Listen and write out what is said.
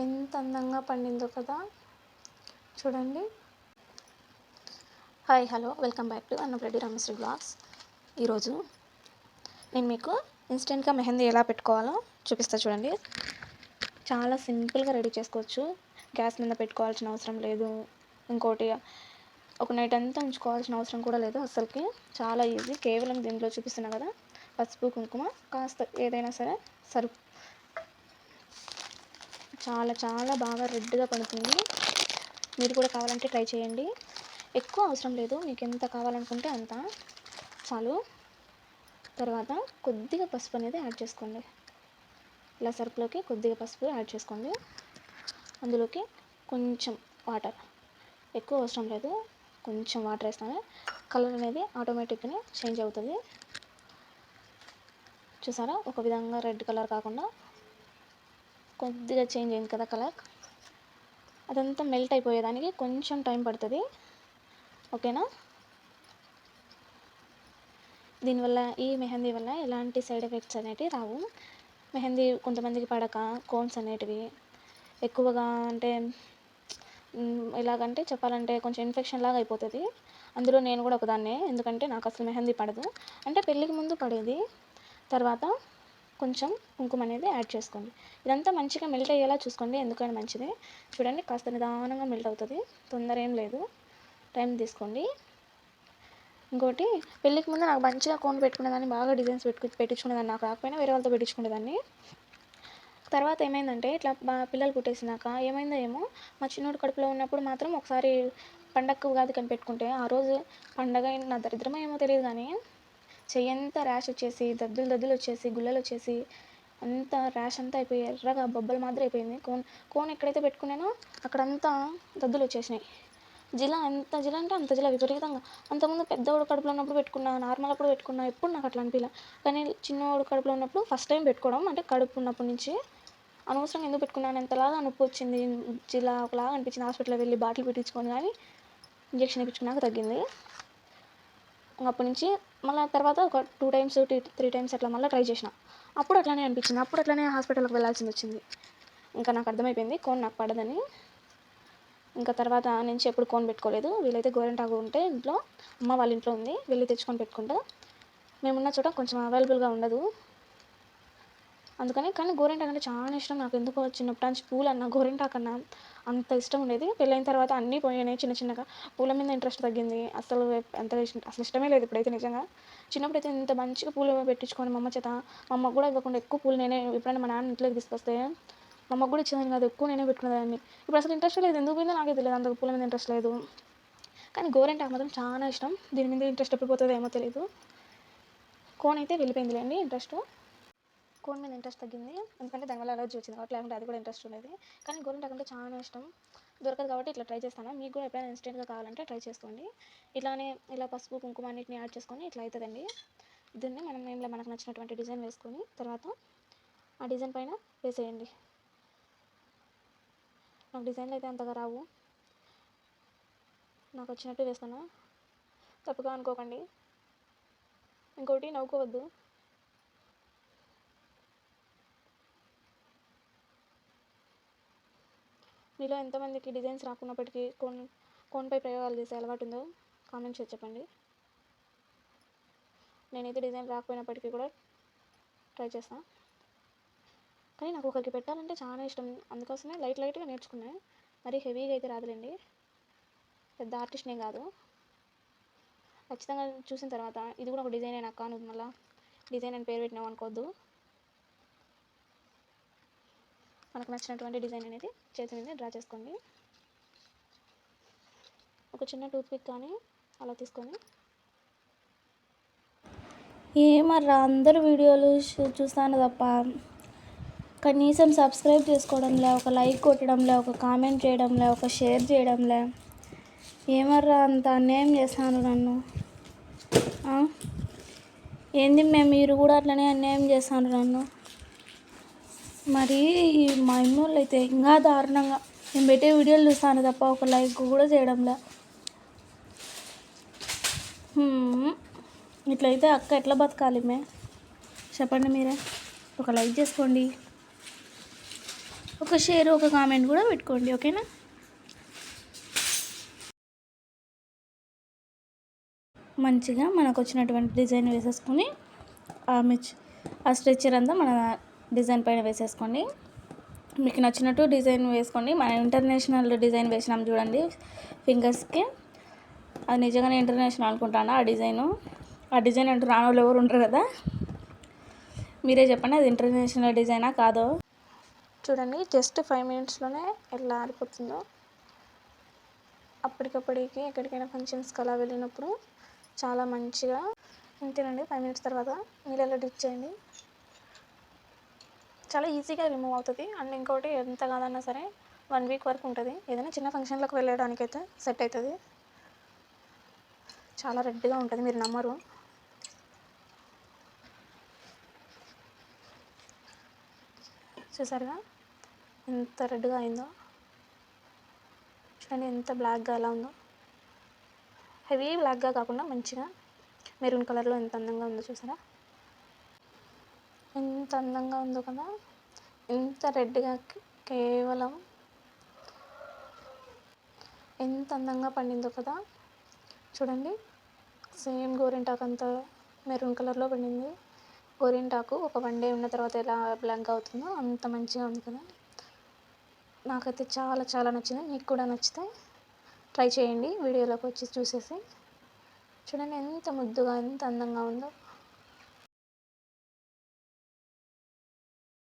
ఎంత అందంగా పండిందో కదా. చూడండి. Hi hello welcome back to Annapreddy Ramasri blogs ఈరోజు నేను మీకు ఇన్స్టెంట్గా మెహందీ ఎలా పెట్టుకోవాలో చూపిస్తా చూడండి. చాలా సింపుల్గా రెడీ చేసుకోవచ్చు. గ్యాస్ మీద పెట్టుకోవాల్సిన అవసరం లేదు. ఇంకోటి ఒక నైట్ అంతా ఉంచుకోవాల్సిన అవసరం కూడా లేదు అసలుకి చాలా ఈజీ. కేవలం దీంట్లో చూపిస్తున్నా కదా. పసుపు కుంకుమ కాస్త ఏదైనా సరే సరుకు చాలా చాలా బాగా రెడ్గా పడుతుంది. మీరు కూడా కావాలంటే ట్రై చేయండి. ఎక్కువ అవసరం లేదు. మీకు ఎంత కావాలనుకుంటే అంత. చాలు. తర్వాత కొద్దిగా పసుపు అనేది యాడ్ చేసుకోండి. ఇలా సరుకులోకి కొద్దిగా పసుపు యాడ్ చేసుకోండి. అందులోకి కొంచెం వాటర్. ఎక్కువ అవసరం లేదు. కొంచెం వాటర్ వేస్తానే. కలర్ అనేది ఆటోమేటిక్గా చేంజ్ అవుతుంది. చూసారా? ఒక విధంగా రెడ్ కలర్ కాకుండా కొద్దిగా చేంజ్ అయింది కదా కలర్? అదంతా మెల్ట్ అయిపోయేదానికి కొంచెం టైం పడుతుంది. ఓకేనా? దీనివల్ల ఈ మెహందీ వల్ల ఎలాంటి సైడ్ ఎఫెక్ట్స్ అనేటివి రావు. మెహందీ కొంతమందికి పడక కోన్స్ అనేటివి ఎక్కువగా అంటే ఎలాగంటే చెప్పాలంటే కొంచెం ఇన్ఫెక్షన్ లాగా అయిపోతుంది. అందులో నేను కూడా ఒకదాన్నే ఎందుకంటే నాకు అసలు మెహందీ పడదు. అంటే పెళ్ళికి ముందు పడేది. తర్వాత కొంచెం కుంకుమ అనేది యాడ్ చేసుకోండి. ఇదంతా మంచిగా మెల్ట్ అయ్యేలా చూసుకోండి. ఎందుకంటే మంచిది. చూడండి కాస్త నిదానంగా మెల్ట్ అవుతుంది. తొందర ఏం లేదు. టైం తీసుకోండి. ఇంకోటి పెళ్ళికి ముందు నాకు మంచిగా కోన్ పెట్టుకునేదాన్ని బాగా డిజైన్స్ పెట్టు పెట్టించుకునేదాన్ని. నాకు రాకపోయినా వేరే వాళ్ళతో పెట్టించుకునేదాన్ని. తర్వాత ఏమైందంటే ఇట్లా మా పిల్లలు పుట్టేసినాక ఏమైందో ఏమో మా చిన్నోడు కడుపులో ఉన్నప్పుడు మాత్రం ఒకసారి పండగ ఉగాది కనిపెట్టుకుంటే ఆ రోజు పండగ నా దరిద్రమో ఏమో తెలియదు కానీ చెయ్యంతా ర్యాష్ వచ్చేసి దద్దులు దద్దులు వచ్చేసి గుల్లలు వచ్చేసి అంత ర్యాష్ అంతా అయిపోయి ఎర్రగా బొబ్బలు మాదిరి అయిపోయింది. కోన్ కోన్ ఎక్కడైతే పెట్టుకున్నానో అక్కడంతా దద్దులు వచ్చేసినాయి. జిల ఎంత జిల అంటే అంత జిల విపరీతంగా. అంతకుముందు పెద్దవాడు కడుపులో ఉన్నప్పుడు పెట్టుకున్నా నార్మల్ అప్పుడు పెట్టుకున్నా ఎప్పుడు నాకు అట్లా అనిపించలే కానీ చిన్నవాడు కడుపులో ఉన్నప్పుడు ఫస్ట్ టైం పెట్టుకోవడం అంటే కడుపు ఉన్నప్పటి నుంచి అనవసరం ఎందుకు పెట్టుకున్నాను ఎంతలాగా నొప్పి వచ్చింది జిలా ఒకలాగా అనిపించింది హాస్పిటల్కి వెళ్ళి బాటిల్ పెట్టించుకొని కానీ ఇంజక్షన్ ఇప్పించుకున్నాక తగ్గింది. అప్పటి నుంచి మళ్ళీ తర్వాత ఒక టూ టైమ్స్ త్రీ టైమ్స్ అట్లా మళ్ళీ ట్రై చేసిన. అప్పుడు అట్లానే అనిపించింది. అప్పుడు అట్లానే హాస్పిటల్కి వెళ్ళాల్సింది వచ్చింది. ఇంకా నాకు అర్థమైపోయింది. కోన్ నాకు పడదని. ఇంకా తర్వాత నుంచి ఎప్పుడు కోన్ పెట్టుకోలేదు. వీలైతే గోరెంటాకు ఉంటే ఇంట్లో అమ్మ వాళ్ళ ఇంట్లో ఉంది. వెళ్ళి తెచ్చుకొని పెట్టుకుంటా. మేమున్న చోట కొంచెం అవైలబుల్గా ఉండదు. అందుకని కానీ గోరింటాకు అంటే చాలా ఇష్టం. నాకు ఎందుకో చిన్నప్పటి నుంచి పూలు అన్న గోరింటాకు అన్న అంత ఇష్టం ఉండేది. పెళ్ళైన తర్వాత అన్నీ పోయినాయి చిన్న చిన్నగా. పూల మీద ఇంట్రెస్ట్ తగ్గింది. అసలు ఎంత అసలు ఇష్టమే లేదు ఇప్పుడైతే నిజంగా. చిన్నప్పుడు అయితే ఇంత మంచిగా పూలు పెట్టించుకొని మా అమ్మ చేత మా అమ్మకు కూడా ఇవ్వకుండా ఎక్కువ పూలు నేనే ఎప్పుడైనా మా నాన్న ఇంట్లోకి తీసుకొస్తే మా అమ్మకు కూడా ఇచ్చేదాన్ని కాదు. ఎక్కువ నేనే పెట్టుకునేదాన్ని ఇప్పుడు అసలు ఇంట్రెస్ట్ లేదు. ఎందుకు పోయిందో నాకే తెలియదు. అంత పూల మీద ఇంట్రెస్ట్ లేదు. కానీ గోరింటాకు మాత్రం చాలా ఇష్టం. దీని మీద ఇంట్రెస్ట్ ఎప్పుడు పోతుందో ఏమో తెలియదు కోన్ అయితే వెళ్ళిపోయిందిలేండి ఇంట్రెస్ట్. కోన్ మీద ఇంట్రెస్ట్ తగ్గింది. ఎందుకంటే దానివల్ల అలర్జీ వచ్చింది కాబట్టి లేకుంటే అది కూడా ఇంట్రెస్ట్ ఉండేది. కానీ గోరింటాకు అంటే చాలా ఇష్టం. దొరకదు కాబట్టి ఇట్లా ట్రై చేస్తాను. మీకు కూడా ఎప్పుడైనా ఇన్స్టెంట్గా కావాలంటే ట్రై చేసుకోండి. ఇట్లానే ఇలా పసుపు కుంకుమ అన్నిటిని యాడ్ చేసుకొని ఇట్లా అవుతుందండి దీన్ని మనం ఏం మనకు నచ్చినటువంటి డిజైన్ వేసుకొని తర్వాత ఆ డిజైన్ పైన వేసేయండి. నాకు డిజైన్లు అయితే అంతగా రావు. నాకు వచ్చినట్టు వేస్తాను. తప్పుగా అనుకోకండి. ఇంకోటి నవ్వుకోవద్దు. మీలో ఎంతమందికి డిజైన్స్ రాకున్నప్పటికీ కోన్ కోన్పై ప్రయోగాలు చేసే అలవాటు ఉందో కామెంట్ చేసి చెప్పండి. నేనైతే డిజైన్ రాకపోయినప్పటికీ కూడా ట్రై చేస్తాను కానీ నాకు ఒకరికి పెట్టాలంటే చాలా ఇష్టం. అందుకోసమే లైట్ లైట్గా నేర్చుకున్నాను మరీ హెవీగా అయితే రాదులేండి. పెద్ద ఆర్టిస్ట్నే కాదు. ఖచ్చితంగా చూసిన తర్వాత ఇది కూడా ఒక డిజైన్ అయినా కాను మళ్ళీ డిజైన్ అని పేరు పెట్టినాం అనుకోవద్దు మనకు నచ్చినటువంటి డిజైన్ అనేది చేతి మీద డ్రా చేసుకోండి. ఒక చిన్న టూత్ పిక్ కానీ అలా తీసుకొని. ఏమర్రా అందరు వీడియోలు చూస్తాను తప్ప. కనీసం సబ్స్క్రైబ్ చేసుకోవడంలే ఒక లైక్ కొట్టడంలే ఒక కామెంట్ చేయడంలే ఒక షేర్ చేయడంలే. ఏమర్రా అంత అన్యాయం చేస్తాను నన్ను. ఏంది మేము మీరు కూడా అట్లనే అన్యాయం చేస్తాను నన్ను. మరి మా ఇన్నోళ్ళు అయితే ఇంకా దారుణంగా. నేను పెట్టే వీడియోలు చూస్తాను తప్ప ఒక లైక్ కూడా చేయడంలా. ఇట్లయితే అక్క ఎట్లా బతకాలి మే? చెప్పండి మీరే. ఒక లైక్ చేసుకోండి. ఒక షేర్ ఒక కామెంట్ కూడా పెట్టుకోండి ఓకేనా? మంచిగా మనకు వచ్చినటువంటి డిజైన్ వేసేసుకొని ఆ మిచ్ ఆ స్ట్రెచ్చర్ అంతా మన డిజైన్ పైన వేసేసుకోండి. మీకు నచ్చినట్టు డిజైన్ వేసుకోండి. మన ఇంటర్నేషనల్ డిజైన్ వేసినాం చూడండి ఫింగర్స్కి అది నిజంగానే ఇంటర్నేషనల్ అనుకుంటాను ఆ డిజైను? ఆ డిజైన్ అంటూ రాని వాళ్ళు ఎవరు ఉంటారు కదా? మీరే చెప్పండి అది ఇంటర్నేషనల్ డిజైనా కాదో? చూడండి జస్ట్ ఫైవ్ మినిట్స్లోనే ఎలా ఆరిపోతుందో. అప్పటికప్పటికి ఎక్కడికైనా ఫంక్షన్స్కి అలా వెళ్ళినప్పుడు చాలా మంచిగా. ఇంతేనండి ఫైవ్ మినిట్స్ తర్వాత నీళ్ళలో డిప్ చేయండి? చాలా ఈజీగా రిమూవ్ అవుతుంది. అండ్ ఇంకోటి ఎంత కాదన్నా సరే వన్ వీక్ వరకు ఉంటుంది. ఏదైనా చిన్న ఫంక్షన్లకు వెళ్ళడానికైతే సెట్ అవుతుంది చాలా రెడ్గా ఉంటుంది మీరు నమ్మరు. చూసారుగా? ఎంత రెడ్గా అయిందో. చూడండి ఎంత బ్లాక్గా ఎలా ఉందో. హెవీ బ్లాక్గా కాకుండా మంచిగా మెరూన్ కలర్లో ఎంత అందంగా ఉందో చూసారా? ఎంత అందంగా ఉందో కదా. ఎంత రెడ్గా కేవలం ఎంత అందంగా పండిందో కదా. చూడండి. సేమ్ గోరింటాకు అంత మెరూన్ కలర్లో పండింది. గోరింటాకు ఒక వన్ డే ఉన్న తర్వాత ఎలా బ్లాక్ అవుతుందో అంత మంచిగా ఉంది కదా. నాకైతే చాలా చాలా నచ్చింది. మీకు కూడా నచ్చితే ట్రై చేయండి. వీడియోలోకి వచ్చి చూసేసి. చూడండి ఎంత ముద్దుగా ఎంత అందంగా ఉందో.